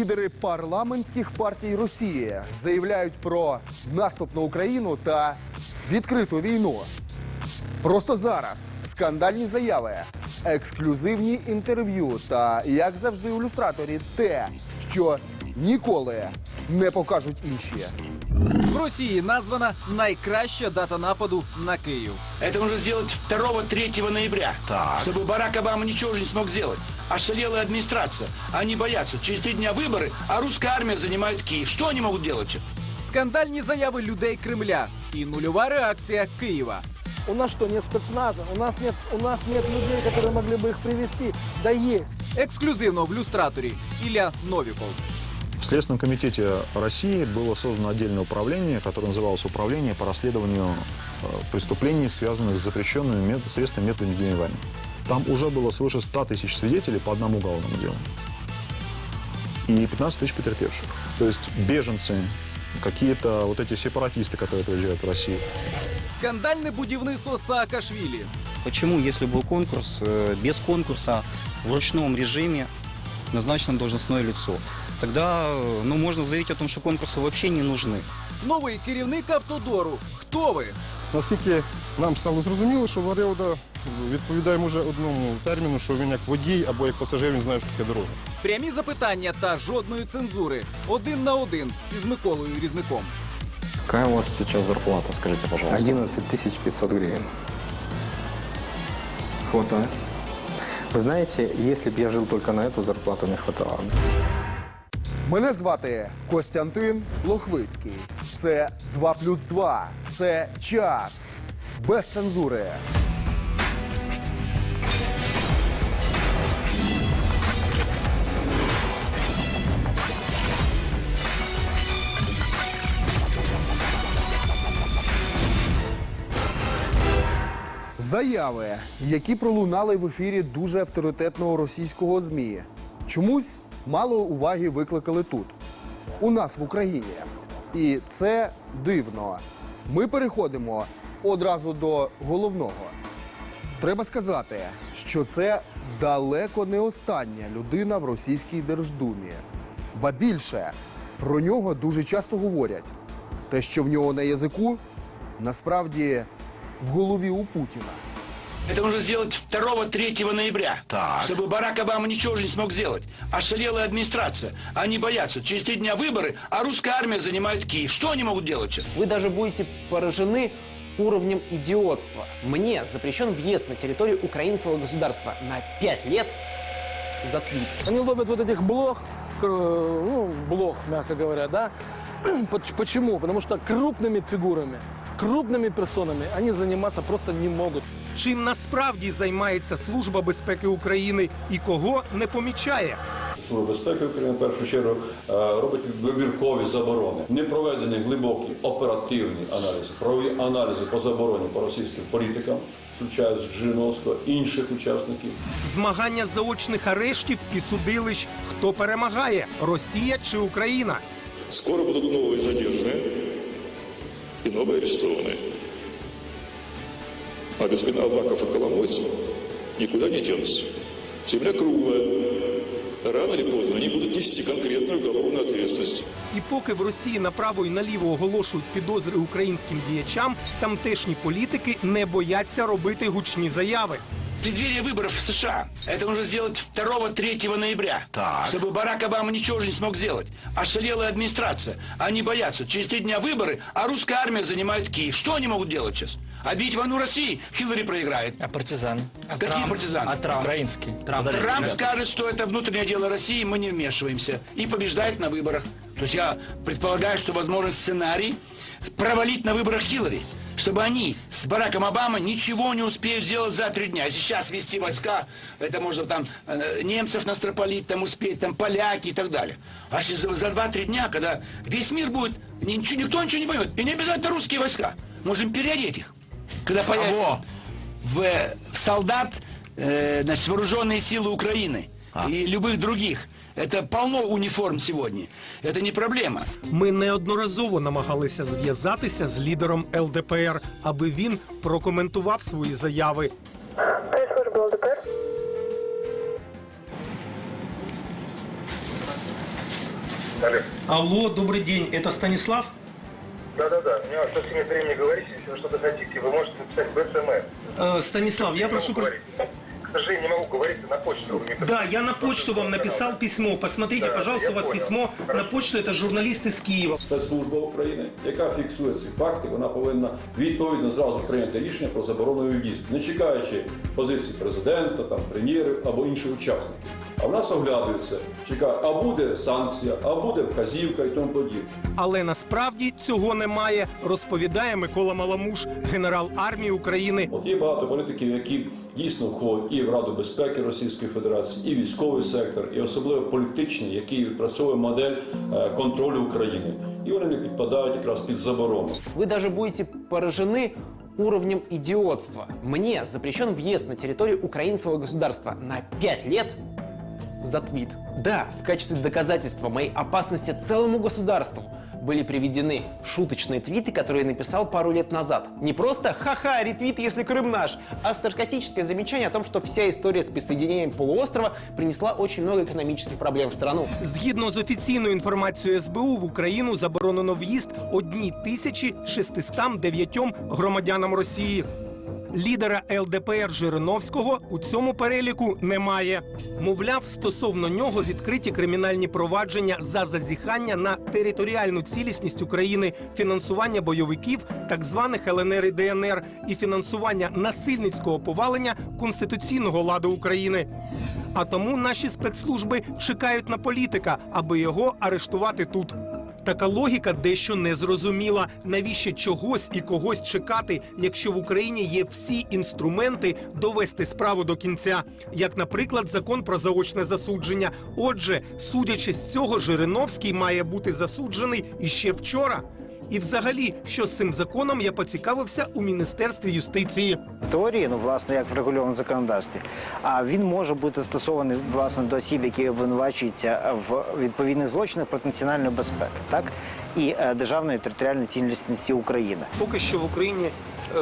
Лідери парламентських партій Росії заявляють про наступ на Україну та відкриту війну. Просто зараз скандальні заяви, ексклюзивні інтерв'ю та, як завжди, у люстраторі те, що ніколи не покажуть інші. В Росії названа найкраща дата нападу на Київ. Это нужно сделать 2-3 ноября, чтобы Барак Обама ничего уже не смог сделать. Ошалелая администрация. Они боятся. Через три дня выборы, а русская армия занимает Киев. Что они могут делать? Скандальні заяви людей Кремля і нульова реакція Києва. У нас что, нет спецназа? У нас нет, у нас нет людей, которые могли бы их привести? Да есть. Ексклюзивно в люстраторі Ілля Новіков. В Следственном комитете России было создано отдельное управление, которое называлось «Управление по расследованию э, преступлений, связанных с запрещенными мет- средствами методами ведения войны». Там уже было свыше 100 тысяч свидетелей по одному уголовному делу. И 15 тысяч потерпевших. То есть беженцы, какие-то вот эти сепаратисты, которые приезжают в Россию. Скандальне будівництво Саакашвілі. Почему, если был конкурс, э, без конкурса, в ручном режиме назначено должностное лицо? Тогда э, ну, можно заявить о том, что конкурсы вообще не нужны. Новий керівник автодору. Хто ви? Наскільки нам стало зрозуміло, що Варіода відповідає може одному терміну, що він як водій або як пасажир, він знає, що таке дорога. Прямі запитання та жодної цензури. Один на один із Миколою Різником. Какая у вас сейчас зарплата, скажите, пожалуйста? 11 500 гривен. Хватает. Вы знаете, если бы я жил только на эту зарплату, не хватало. Мене звати Костянтин Лохвицький. Це 2 плюс 2. Це час. Без цензури. Заяви, які пролунали в ефірі дуже авторитетного російського ЗМІ, чомусь мало уваги викликали тут, у нас в Україні. І це дивно. Ми переходимо одразу до головного. Треба сказати, що це далеко не остання людина в російській Держдумі. Ба більше про нього дуже часто говорять. Те, що в нього на язику, насправді в голові у Путіна. Это нужно сделать 2-3 ноября, чтобы Барак Обама ничего уже не смог сделать. Ошалелая администрация. Они боятся. Через три дня выборы, а русская армия занимает Киев. Что они могут делать сейчас? Вы даже будете поражены уровнем идиотства. Мне запрещен въезд на территорию украинского государства на 5 лет за твит. Они ловят вот этих блох, кр- ну, блох, мягко говоря, да? Поч- Почему? Потому что крупными фигурами, крупными персонами они заниматься просто не могут. Чим насправді займається Служба безпеки України і кого не помічає? Служба безпеки України в першу чергу е, робить вибіркові заборони. Не проведені глибокі оперативні аналізи, правові аналізи по забороні по російським політикам, включаючи Жириновського, інших учасників. Змагання заочних арештів і судилищ. Хто перемагає Росія чи Україна? Скоро будут новые задержанные и новые арестованные. А господин Аваков и Коломойцев никуда не денутся. Земля круглая. Рано чи поздно вони будуть нести конкретну уголовну ответственность. І поки в Росії направо і наліво оголошують підозри українським діячам, тамтешні політики не бояться робити гучні заяви. В преддверии выборов в США это нужно сделать 2-3 ноября, чтобы Барак Обама ничего уже не смог сделать. Ошалелая администрация. Они боятся. Через три дня выборы, а русская армия занимает Киев. Что они могут делать сейчас? Объявить войну России? Хиллари проиграет. А партизан? Какие партизаны? А Трамп? Украинский. Трамп. Трамп скажет, что это внутреннее дело России, мы не вмешиваемся. И побеждает на выборах. То есть я предполагаю, что возможен сценарий провалить на выборах Хиллари. Чтобы они с Бараком Обамой ничего не успеют сделать за три дня. Сейчас вести войска, это можно там э, немцев настропалить, там успеть, там поляки и так далее. А если за, за два-три дня, когда весь мир будет, ничего, никто ничего не поймет, и не обязательно русские войска, можем переодеть их. Когда появится в, в солдат э, значит, вооруженные силы Украины и любых других. Это полно униформ сегодня. Это не проблема. Ми неодноразово намагалися зв'язатися з лідером ЛДПР, аби він прокоментував свої заяви. Прес-служба ЛДПР. Алло, добрый день, это Станислав? Да-да-да, у меня совсем нет времени говорить, если вы что-то хотите, вы можете написать в СМС. Э, Станислав, я прошу... про- К сожалению, не могу говорить, на почту. Да, я на почту вам написал письмо. Посмотрите, Да, пожалуйста, у вас понял. письмо на почту. Это журналист из Киева. служба України, яка фіксує ці факти, вона повинна відповідно зразу прийняти рішення про заборону дійсно, не чекаючи позиції президента, там прем'єрів або інших учасників. А в нас оглядується, чекає, а буде санкція, а буде вказівка і тому подібне. Але насправді цього немає, розповідає Микола Маламуш, генерал армії України. От є багато політиків, які дійсно входять і в Раду безпеки Російської Федерації, і військовий сектор, і особливо політичний, який відпрацьовує модель е, контролю України. І вони не підпадають якраз під заборону. Вы даже будете поражены уровнем идиотства. Мне запрещен въезд на территорию украинского государства на 5 лет за твит. Да, в качестве доказательства моей опасности целому государству были приведены шуточные твиты, которые я написал пару лет назад. Не просто «ха-ха, ретвит, если Крым наш», а саркастическое замечание о том, что вся история с присоединением полуострова принесла очень много экономических проблем в страну. Згідно з офіційною інформацією СБУ, в Україну заборонено в'їзд одні тисячі 609 громадянам Росії. Лідера ЛДПР Жириновського у цьому переліку немає. Мовляв, стосовно нього відкриті кримінальні провадження за зазіхання на територіальну цілісність України, фінансування бойовиків, так званих ЛНР і ДНР, і фінансування насильницького повалення конституційного ладу України. А тому наші спецслужби чекають на політика, аби його арештувати тут. Така логіка дещо незрозуміла. Навіщо чогось і когось чекати, якщо в Україні є всі інструменти довести справу до кінця, як, наприклад, закон про заочне засудження. Отже, судячи з цього, Жириновський має бути засуджений іще вчора. І, взагалі, що з цим законом я поцікавився у міністерстві юстиції. В теорії, ну власне, як врегульовано в законодавстві, а він може бути застосований власне до осіб, які обвинувачуються в відповідних злочинах проти національної безпеки, так і е, державної територіальної цілісності України. Поки що в Україні е,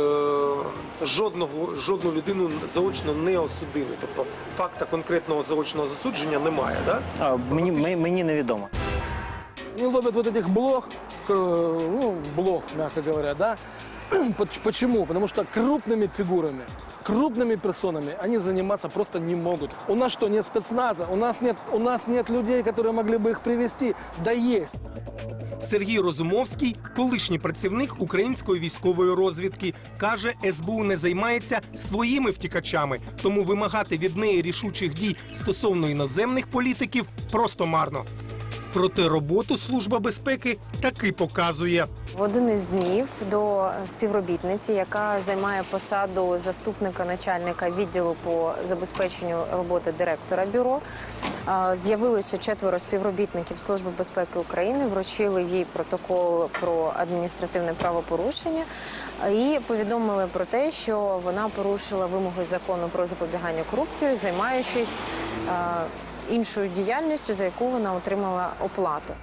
жодного жодну людину заочно не осудили. Тобто факта конкретного заочного засудження немає. Да? А, мені, ми- мені невідомо Они ловят вот этих блох, к- ну, блох, мягко говоря, да. Поч- Почему? Потому что крупными фигурами, крупными персонами они заниматься просто не могут. У нас что, нет спецназа? У нас нет, у нас нет людей, которые могли бы их привести? Да есть. Сергій Розумовський, колишній працівник української військової розвідки, каже, СБУ не займається своїми втікачами, тому вимагати від неї рішучих дій стосовно іноземних політиків просто марно. Проте роботу служба безпеки таки показує. В один із днів до співробітниці, яка займає посаду заступника начальника відділу по забезпеченню роботи директора бюро, з'явилося четверо співробітників Служби безпеки України, вручили їй протокол про адміністративне правопорушення і повідомили про те, що вона порушила вимоги закону про запобігання корупції, займаючись а, іншою діяльністю, за яку вона отримала оплату.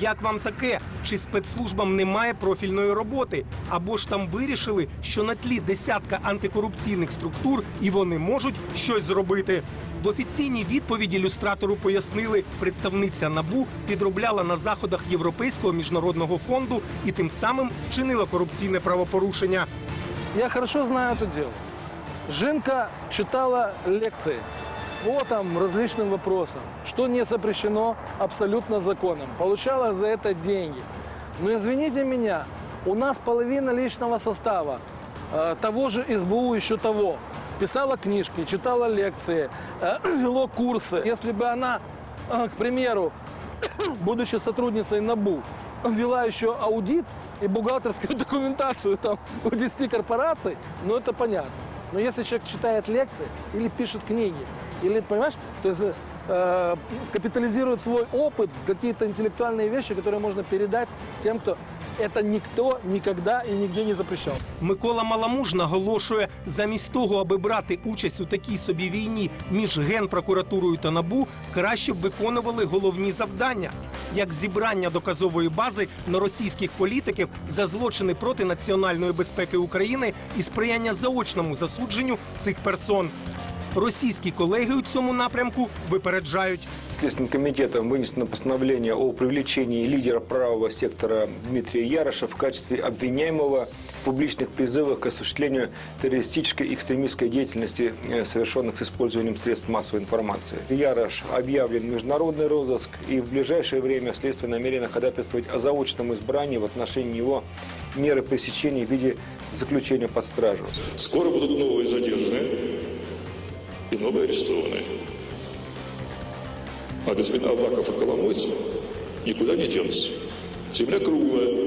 Як вам таке? Чи спецслужбам немає профільної роботи? Або ж там вирішили, що на тлі десятка антикорупційних структур і вони можуть щось зробити? В офіційній відповіді люстратору пояснили, представниця набу підробляла на заходах Європейського міжнародного фонду і тим самим вчинила корупційне правопорушення. Я хорошо знаю это дело. Жинка читала лекции по там различным вопросам, что не запрещено абсолютно законом. Получала за это деньги. Но извините меня, у нас половина личного состава э, того же СБУ еще того. Писала книжки, читала лекции, э, вело курсы. Если бы она, э, к примеру, будучи сотрудницей НАБУ, ввела еще аудит и бухгалтерскую документацию там у 10 корпораций, ну это понятно. Но если человек читает лекции или пишет книги, или, понимаешь, то есть э, капитализирует свой опыт в какие-то интеллектуальные вещи, которые можно передать тем, кто это никто никогда и нигде не запрещал. Микола Маламуж наголошує, замість того, аби брати участь у такій собі війні між генпрокуратурою та набу, краще б виконували головні завдання, як зібрання доказової бази на російських політиків за злочини проти національної безпеки України і сприяння заочному засудженню цих персон. Російські колеги у цьому напрямку випереджають. Следственным комитетом вынесено постановление о привлечении лидера правого сектора Дмитрия Яроша в качестве обвиняемого в публичных призывах к осуществлению террористической и экстремистской деятельности, э, совершенных с использованием средств массовой информации. Ярош объявлен в международный розыск, и в ближайшее время следствие намерено ходатайствовать о заочном избрании в отношении него меры пресечения в виде заключения под стражу. Скоро будут новые задержанные и новые арестованные. А господин Аваков и Коломойцев никуда не денутся. Земля круглая.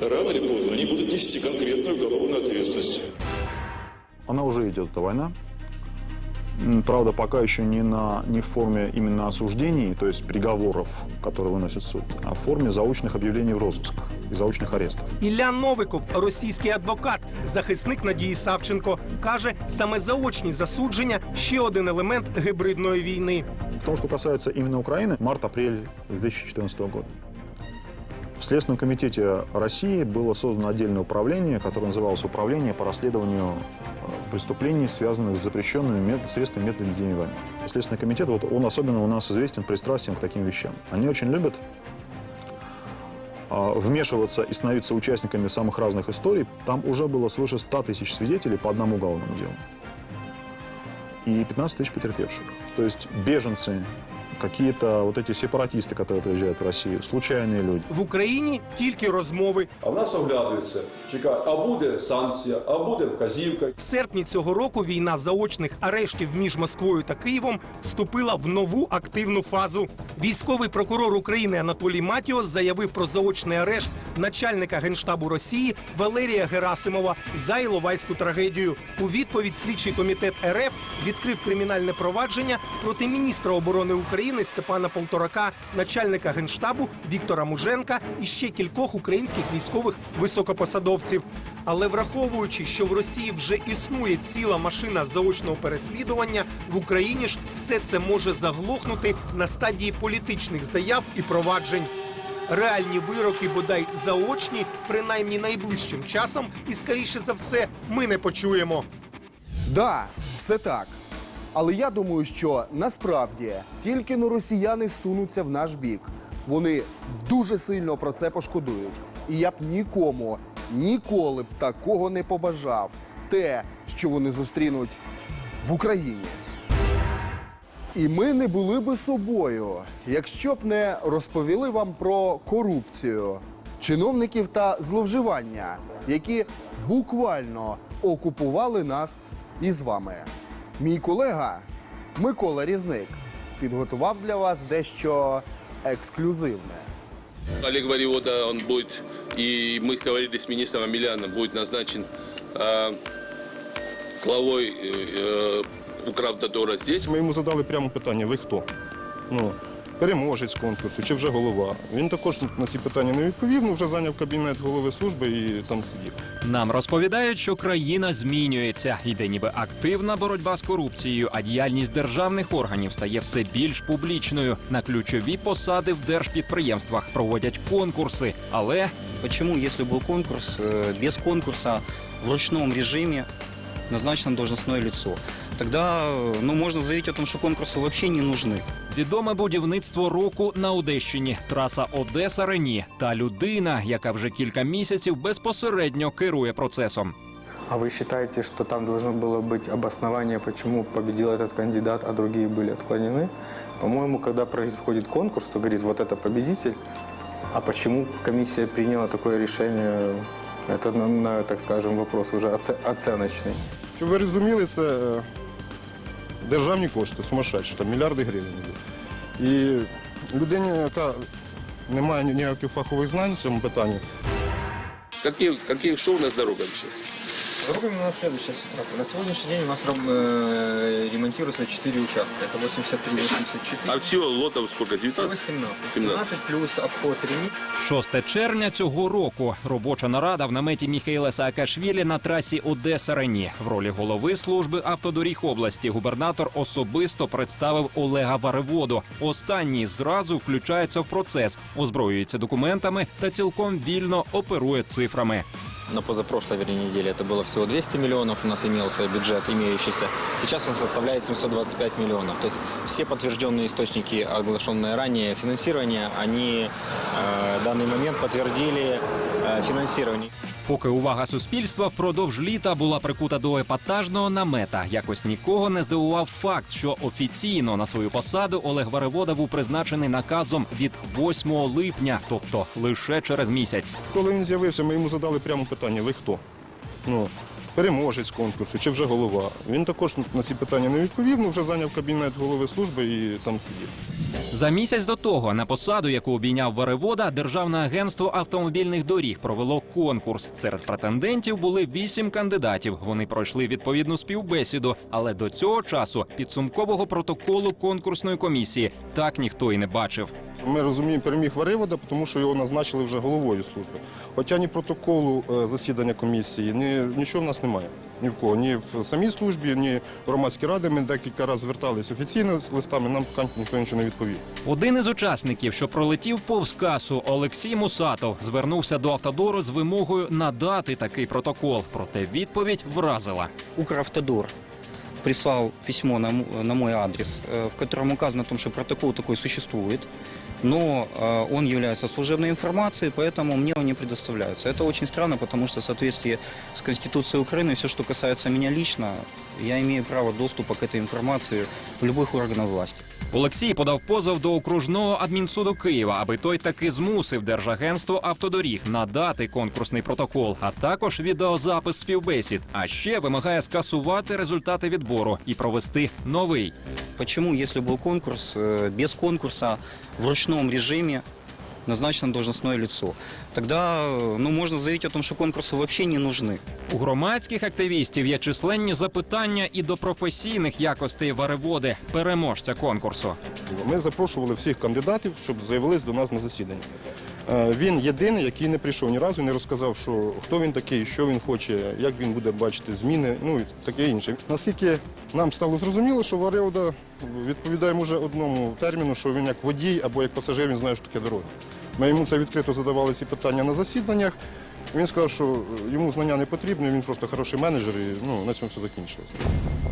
Рано или поздно они будут нести конкретную уголовную ответственность. Она уже идет, эта война. Правда, пока еще не, на, не в форме именно осуждений, то есть приговоров, которые выносит суд, а в форме заочных объявлений в розыск и заочных арестов. Ілля Новиков, російський адвокат, захисник Надії Савченко, каже, саме заочні засудження ще один елемент гибридної війни. В том, что касается именно Украины, март-апрель 2014 года. В Следственном комитете России было создано отдельное управление, которое называлось «Управление по расследованию э, преступлений, связанных с запрещенными мет- средствами методами ведения войны». Следственный комитет, вот он особенно у нас известен пристрастием к таким вещам. Они очень любят а, вмешиваться и становиться участниками самых разных историй. Там уже было свыше 100 тысяч свидетелей по одному уголовному делу. И 15 тысяч потерпевших. То есть беженцы, какие-то вот эти сепаратисты, которые приезжают в Россию, случайные люди. В Україні тільки розмови. А в нас оглядаються, чекають, а буде санкція, а буде вказівка. В серпні цього року війна заочних арештів між Москвою та Києвом вступила в нову активну фазу. Військовий прокурор України Анатолій Матіос заявив про заочний арешт начальника генштабу Росії Валерія Герасимова за Іловайську трагедію. У відповідь слідчий комітет РФ відкрив кримінальне провадження проти міністра оборони України Степана Полторака, начальника генштабу Віктора Муженка і ще кількох українських військових високопосадовців. Але враховуючи, що в Росії вже існує ціла машина заочного переслідування, в Україні ж все це може заглохнути на стадії політичних заяв і проваджень. Реальні вироки, бодай заочні, принаймні найближчим часом, і скоріше за все, ми не почуємо. Да, все так. Але я думаю, що насправді тільки но росіяни сунуться в наш бік. Вони дуже сильно про це пошкодують. І я б нікому ніколи б такого не побажав. Те, що вони зустрінуть в Україні. І ми не були би собою, якщо б не розповіли вам про корупцію, чиновників та зловживання, які буквально окупували нас із вами. Мій колега Микола Різник підготував для вас дещо ексклюзивне. Олег Вариота, он будет, и мы говорили с министром Амеляном, будет назначен э, главой э, Укравтодора здесь. Ми йому задали прямо питання: ви хто? Ну, переможець конкурсу чи вже голова. Він також на ці питання не відповів, ну вже зайняв кабінет голови служби і там сидів. Нам розповідають, що країна змінюється. Йде ніби активна боротьба з корупцією, а діяльність державних органів стає все більш публічною. На ключові посади в держпідприємствах проводять конкурси. Але Почему, если был конкурс, э, без конкурса в ручном режиме назначено должностное лицо? Тогда э, ну, можно заявить о том, что конкурсы вообще не нужны. відоме будівництво року на Одещині, траса Одеса Рені та людина, яка вже кілька місяців безпосередньо керує процесом. А вы считаете, что там должно было быть обоснование, почему победил этот кандидат, а другие были отклонены? По-моему, когда происходит конкурс, то говорит, вот это победитель, а почему комиссия приняла такое решение, это, на, на, так скажем, вопрос уже оце- оценочный. Щоб ви розуміли, це е, державні кошти, сумасшедші, там мільярди гривень. І людина, яка не має ніяких фахових знань в цьому питанні, Какие, какие, что у нас с дорогами? Дорогами у нас следующая. На сегодняшний день у нас э, ремонтируется 4 участка. Это 83, 84. А всего лотов сколько? 19? 17. 17. 17 плюс обход Рени. 6 червня цього року робоча нарада в наметі Міхаїла Саакашвілі на трасі Одеса Рені. В ролі голови служби автодоріг області губернатор особисто представив Олега Вареводу. Останній зразу включається в процес, озброюється документами та цілком вільно оперує цифрами на позапрошлой, вернее, неделе это было всего 200 миллионов, у нас имелся бюджет имеющийся. Сейчас он составляет 725 миллионов. То есть все подтвержденные источники, оглашенные ранее финансирования, они э, в данный момент подтвердили э, финансирование. Поки увага суспільства впродовж літа була прикута до епатажного намета, якось нікого не здивував факт, що офіційно на свою посаду Олег Варевода був призначений наказом від 8 липня, тобто лише через місяць. Коли він з'явився, ми йому задали прямо питання: ви хто? Ну, переможець конкурсу чи вже голова. Він також на ці питання не відповів, ну вже зайняв кабінет голови служби і там сидів. За місяць до того на посаду, яку обійняв Варевода, Державне агентство автомобільних доріг провело конкурс. Серед претендентів були вісім кандидатів. Вони пройшли відповідну співбесіду, але до цього часу підсумкового протоколу конкурсної комісії так ніхто і не бачив. Ми розуміємо, переміг Варивода, тому що його назначили вже головою служби. Хоча ні протоколу е, засідання комісії, ні, нічого в нас немає. Ні в кого, ні в самій службі, ні в громадській раді. Ми декілька разів зверталися офіційно з листами, нам ніхто нічого не відповів. Один із учасників, що пролетів повз касу, Олексій Мусатов, звернувся до автодору з вимогою надати такий протокол. Проте відповідь вразила. Укравтодор прислал письмо на, на мой адрес, э, в котором указано о том, что протокол такой существует, но э, он является служебной информацией, поэтому мне он не предоставляется. Это очень странно, потому что в соответствии с Конституцией Украины все, что касается меня лично, я имею право доступа к этой информации в любых органах власти. Олексій подав позов до окружного адмінсуду Києва, аби той таки змусив Держагентство автодоріг надати конкурсний протокол, а також відеозапис співбесід. А ще вимагає скасувати результати відбору і провести новий. Почему, если был конкурс, э, без конкурса в ручном режиме назначено должностное лицо? Тогда э, ну, можно заявить о том, что конкурсы вообще не нужны. У громадських активістів є численні запитання і до професійних якостей вареводи, переможця конкурсу. Ми запрошували всіх кандидатів, щоб заявились до нас на засідання. Е, Він єдиний, який не прийшов ні разу, не розказав, що хто він такий, що він хоче, як він буде бачити зміни, ну і таке інше. Наскільки нам стало зрозуміло, що Вареуда відповідає може одному терміну, що він як водій або як пасажир, він знає, що таке дороги. Ми йому це відкрито задавали ці питання на засіданнях. Він сказав, що йому знання не потрібні, він просто хороший менеджер, і ну, на цьому все закінчилось.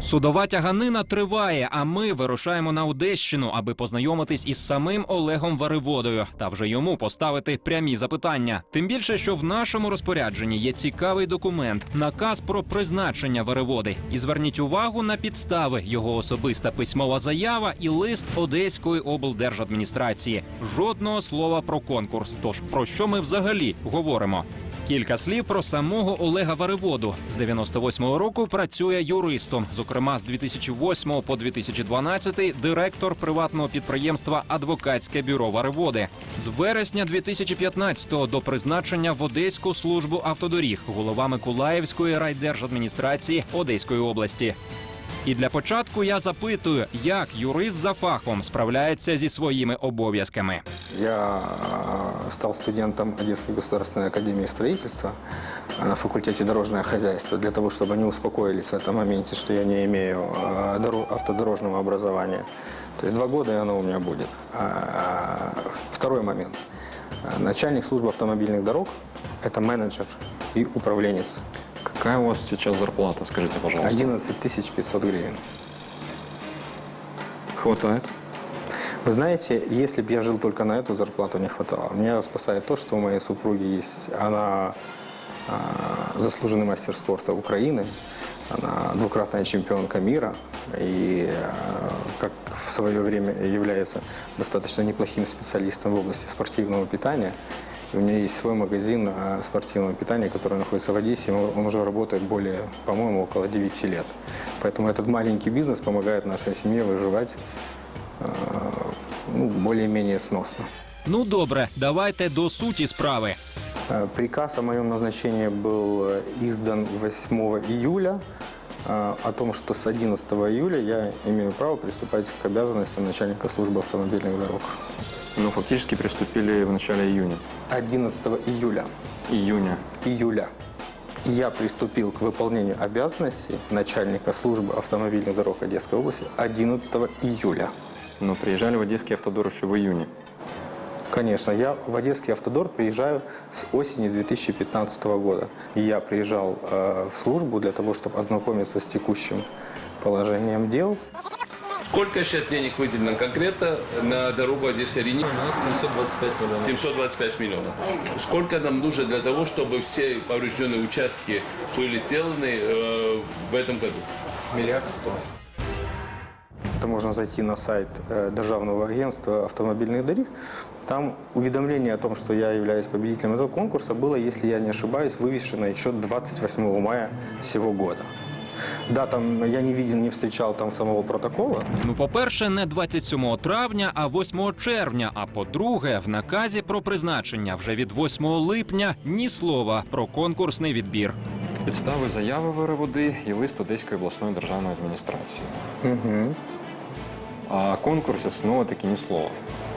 Судова тяганина триває, а ми вирушаємо на Одещину, аби познайомитись із самим Олегом Вариводою та вже йому поставити прямі запитання. Тим більше, що в нашому розпорядженні є цікавий документ наказ про призначення Вариводи. І зверніть увагу на підстави його особиста письмова заява і лист Одеської облдержадміністрації. Жодного слова про конкурс. Тож про що ми взагалі говоримо? Кілька слів про самого Олега Вариводу. З 98-го року працює юристом. Зокрема, з 2008 по 2012 директор приватного підприємства Адвокатське бюро Вариводи. З вересня 2015-го до призначення в Одеську службу автодоріг голова Миколаївської райдержадміністрації Одеської області. І для початку я запитую, як юрист за фахом справляється зі своїми обов'язками. Я э, стал студентом Одесской государственной академии строительства э, на факультете дорожное хозяйство для того, чтобы они успокоились в этом моменте, что я не имею э, доро- автодорожного образования. То есть два года и оно у меня будет. А, Второй момент. Э, Начальник службы автомобильных дорог – это менеджер и управленец. Какая у вас сейчас зарплата, скажите, пожалуйста? 11 тысяч 500 гривен. Хватает? Вы знаете, если бы я жил только на эту зарплату, не хватало. Меня спасает то, что у моей супруги есть, она а, заслуженный мастер спорта Украины, она двукратная чемпионка мира и, а, как в свое время является достаточно неплохим специалистом в области спортивного питания. У нее есть свой магазин а, спортивного питания, который находится в Одессе. Он уже работает более, по-моему, около 9 лет. Поэтому этот маленький бизнес помогает нашей семье выживать а, ну, более-менее сносно. Ну добре, давайте до суті справи. Э, Приказ о моем назначении был издан 8 июля о том, что с 11 июля я имею право приступать к обязанностям начальника службы автомобильных дорог. Ну, фактически приступили в начале июня. 11 июля. Июня. Июля. Я приступил к выполнению обязанностей начальника службы автомобильных дорог Одесской области 11 июля. Но приезжали в Одесский автодор еще в июне. Конечно, я в Одесский автодор приезжаю с осени 2015 года. И я приезжал э, в службу для того, чтобы ознакомиться с текущим положением дел. Сколько сейчас денег выделено конкретно на дорогу Одесса-Рени? 725 миллионов. 725 миллионов. Сколько нам нужно для того, чтобы все поврежденные участки были сделаны э, в этом году? Миллиард сто. Это можно зайти на сайт э, Державного агентства автомобильных дорог. Там уведомление о том, что я являюсь победителем этого конкурса, было, если я не ошибаюсь, вывешено еще 28 мая сего года. Да, там я не видел, не встречал там самого протокола. Ну, по-перше, не 27 травня, а 8 червня. А по-друге, в наказі про призначення вже від 8 липня ні слова про конкурсний відбір. Підстави заяви води і лист Одеської обласної державної адміністрації. Угу. А о конкурсе снова-таки ни слова.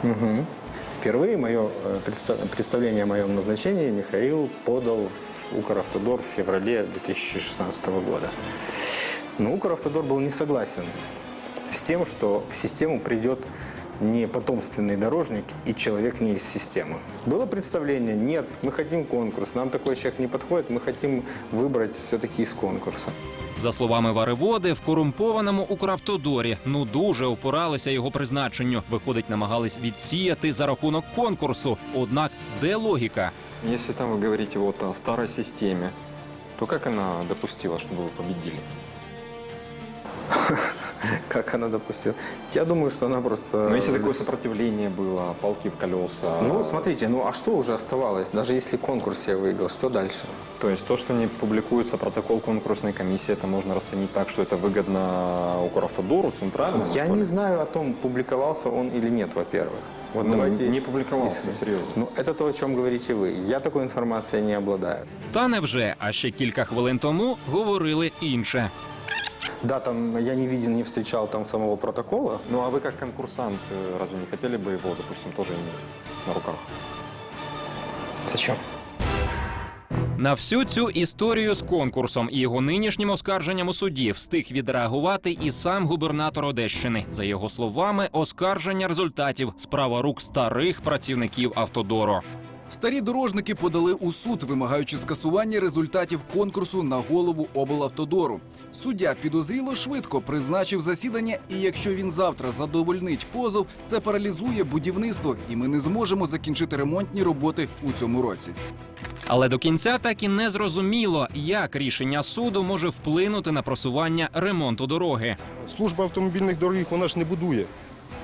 Угу. Впервые мое предста- представление о моем назначении Михаил подал в Укравтодор в феврале 2016 года. Но Укравтодор был не согласен с тем, что в систему придет не потомственный дорожник и человек не из системы. Было представление, нет, мы хотим конкурс, нам такой человек не подходит, мы хотим выбрать все-таки из конкурса. За словами Вариводи, в корумпованому Укравтодорі ну дуже опиралися його призначенню. Виходить, намагались відсіяти за рахунок конкурсу. Однак де логіка? Если там вы говорите вот о старой системе, то как она допустила, чтобы вы победили? Как она допустила? Я думаю, что она просто... Но Ну, если такое сопротивление было, палки в колеса... Ну, смотрите, ну а что уже оставалось? Даже если конкурс я выиграл, что дальше? То есть то, что не публикуется протокол конкурсной комиссии, это можно расценить так, что это выгодно Укравтодору, центральному? Я не знаю о том, публиковался он или нет, во-первых. Вот Ну, давайте... не публиковался, исходить. серьезно. Ну, это то, о чем говорите вы. Я такой информацией не обладаю. Та невже, а ще кілька хвилин тому говорили інше. Да, там я не видел, не встречал там самого протокола. Ну а вы как конкурсант, э, разве не хотели бы его, допустим, тоже иметь на руках? Зачем? На всю цю історію з конкурсом і його нинішнім оскарженням у суді встиг відреагувати і сам губернатор Одещини. За його словами, оскарження результатів справа рук старих працівників автодору. Старі дорожники подали у суд, вимагаючи скасування результатів конкурсу на голову облавтодору. Суддя підозріло швидко призначив засідання, і якщо він завтра задовольнить позов, це паралізує будівництво, і ми не зможемо закінчити ремонтні роботи у цьому році. Але до кінця так і не зрозуміло, як рішення суду може вплинути на просування ремонту дороги. Служба автомобільних доріг вона ж не будує.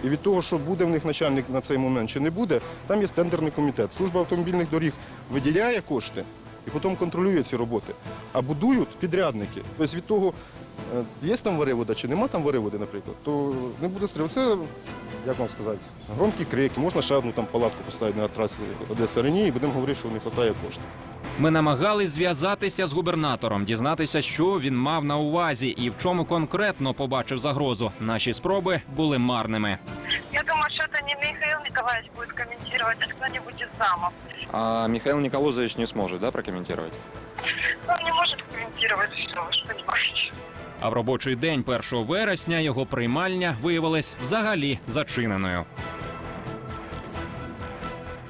І від того, що буде в них начальник на цей момент чи не буде, там є тендерний комітет. Служба автомобільних доріг виділяє кошти і потім контролює ці роботи. А будують підрядники. Тобто від того, є там варивода чи нема там вариводи, наприклад, то не буде стріл. Це, як вам сказати, громкі крики. Можна ще одну там палатку поставити на трасі Одеса Рені і будемо говорити, що не вистачає коштів. Ми намагались зв'язатися з губернатором, дізнатися, що він мав на увазі і в чому конкретно побачив загрозу. Наші спроби були марними. Я думаю, что это не Михаил Николаевич будет комментировать, а кто-нибудь из замов. А Михаил Николозович не сможет, да, прокомментировать? Он не может комментировать все, вы же понимаете. А в робочий день 1 вересня його приймальня виявилась взагалі зачиненою.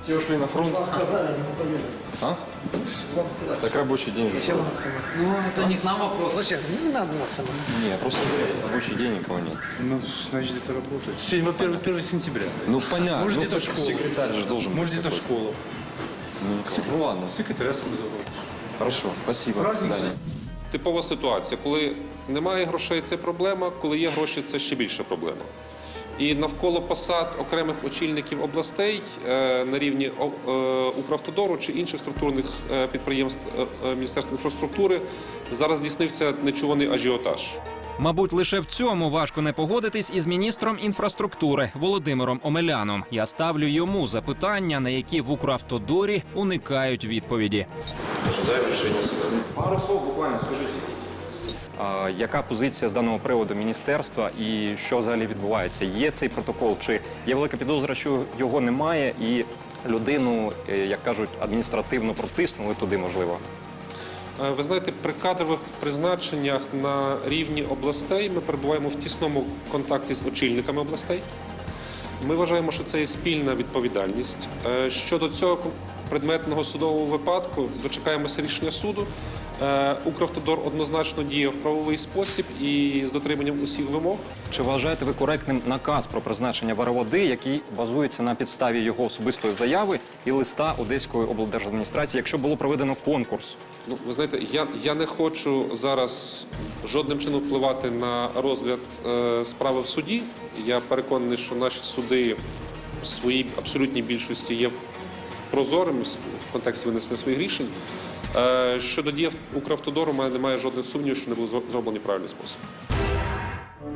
Все ушли на фронт. А? Так рабочий день же. Зачем Ну, это не к нам вопрос. Зачем? Не надо нас самому. Не, просто рабочий день никого нет. Ну, значит, это работает. Сегодня, во-первых, 1 сентября. Ну понятно. Может, ну, где-то в так школу. Секретарь же должен Может, быть где-то в какой-то. школу. Ну, никак. ну ладно. Секретаря сам зовут. Хорошо, спасибо. До свидания. Типова ситуація, коли немає грошей, це проблема, коли є гроші, це ще більша проблема. І навколо посад окремих очільників областей е, на рівні е, Укравтодору чи інших структурних е, підприємств Міністерства інфраструктури зараз здійснився нечуваний ажіотаж. Мабуть, лише в цьому важко не погодитись із міністром інфраструктури Володимиром Омеляном. Я ставлю йому запитання, на які в Укравтодорі уникають відповіді. Рішення. Пару слов буквально скажіть. Яка позиція з даного приводу міністерства і що взагалі відбувається? Є цей протокол? Чи є велика підозра, що його немає, і людину, е, як кажуть, адміністративно протиснули туди, можливо? Е, Ви знаєте, при кадрових призначеннях на рівні областей ми перебуваємо в тісному контакті з очільниками областей. Ми вважаємо, що це є спільна відповідальність. Е, Щодо цього предметного судового випадку, дочекаємося рішення суду. Е, Укравтодор однозначно діє в правовий спосіб і з дотриманням усіх вимог. Чи вважаєте ви коректним наказ про призначення вороводи, який базується на підставі його особистої заяви і листа Одеської облдержадміністрації, якщо було проведено конкурс? Ну, ви знаєте, я, я не хочу зараз жодним чином впливати на розгляд е, справи в суді. Я переконаний, що наші суди в своїй абсолютній більшості є прозорими в контексті винесення своїх рішень. Е, щодо дій Укравтодору, у мене немає жодних сумнівів, що не були зроблені правильний спосіб.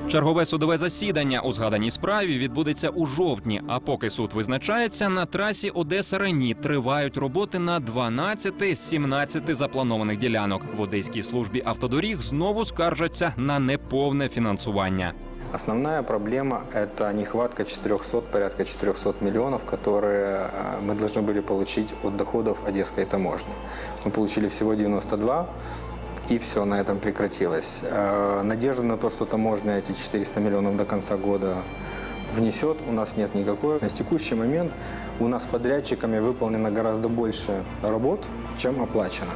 Чергове судове засідання у згаданій справі відбудеться у жовтні. А поки суд визначається, на трасі Одеса Рені тривають роботи на 12 з 17 запланованих ділянок. В Одеській службі автодоріг знову скаржаться на неповне фінансування. Основная проблема – это нехватка 400, порядка 400 миллионов, которые э, мы должны были получить от доходов Одесской таможни. Мы получили всего 92, и все, на этом прекратилось. Э, Надежды на то, что таможня эти 400 миллионов до конца года внесет, у нас нет никакой. На текущий момент у нас подрядчиками выполнено гораздо больше работ, чем оплачено.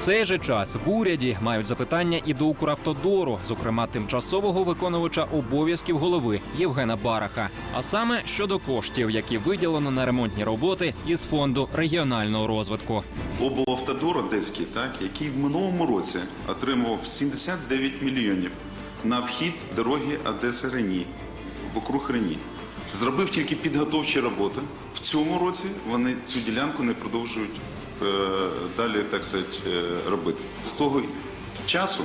Цей же час в уряді мають запитання і до Укравтодору, зокрема тимчасового виконувача обов'язків голови Євгена Бараха, а саме щодо коштів, які виділено на ремонтні роботи із фонду регіонального розвитку. облавтодор Одеський, так, який в минулому році отримував 79 мільйонів на обхід дороги Одеса Рені, вокруг Рені. Зробив тільки підготовчі роботи. В цьому році вони цю ділянку не продовжують далі, так сказати, е, робити. З того часу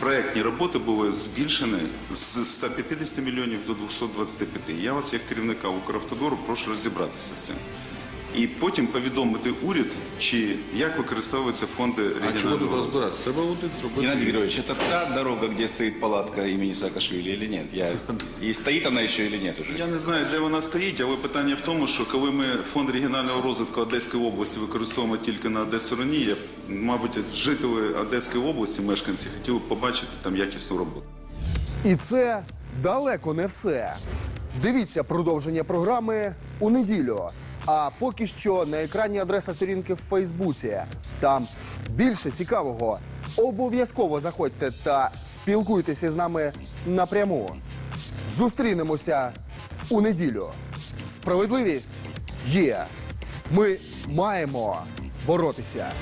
проектні роботи були збільшені з 150 мільйонів до 225. Я вас, як керівника Укравтодору, прошу розібратися з цим. І потім повідомити уряд, чи як використовуються фонди регіонального розвитку. розбиратися? Треба буде зробити. Геннадий Григорьевич, это та дорога, где стоит палатка имени Саакашвили или нет? Я... И стоит она еще или нет уже? Я не знаю, де вона стоїть, але питання в тому, що коли ми фонд регіонального розвитку Одеської області використовуємо тільки на Одесу Роні, я, мабуть, жителі Одеської області, мешканці, хотіли б побачити там якісну роботу. І це далеко не все. Дивіться продовження програми у неділю. А поки що на екрані адреса сторінки в Фейсбуці. Там більше цікавого. Обов'язково заходьте та спілкуйтеся з нами напряму. Зустрінемося у неділю. Справедливість є. Ми маємо боротися.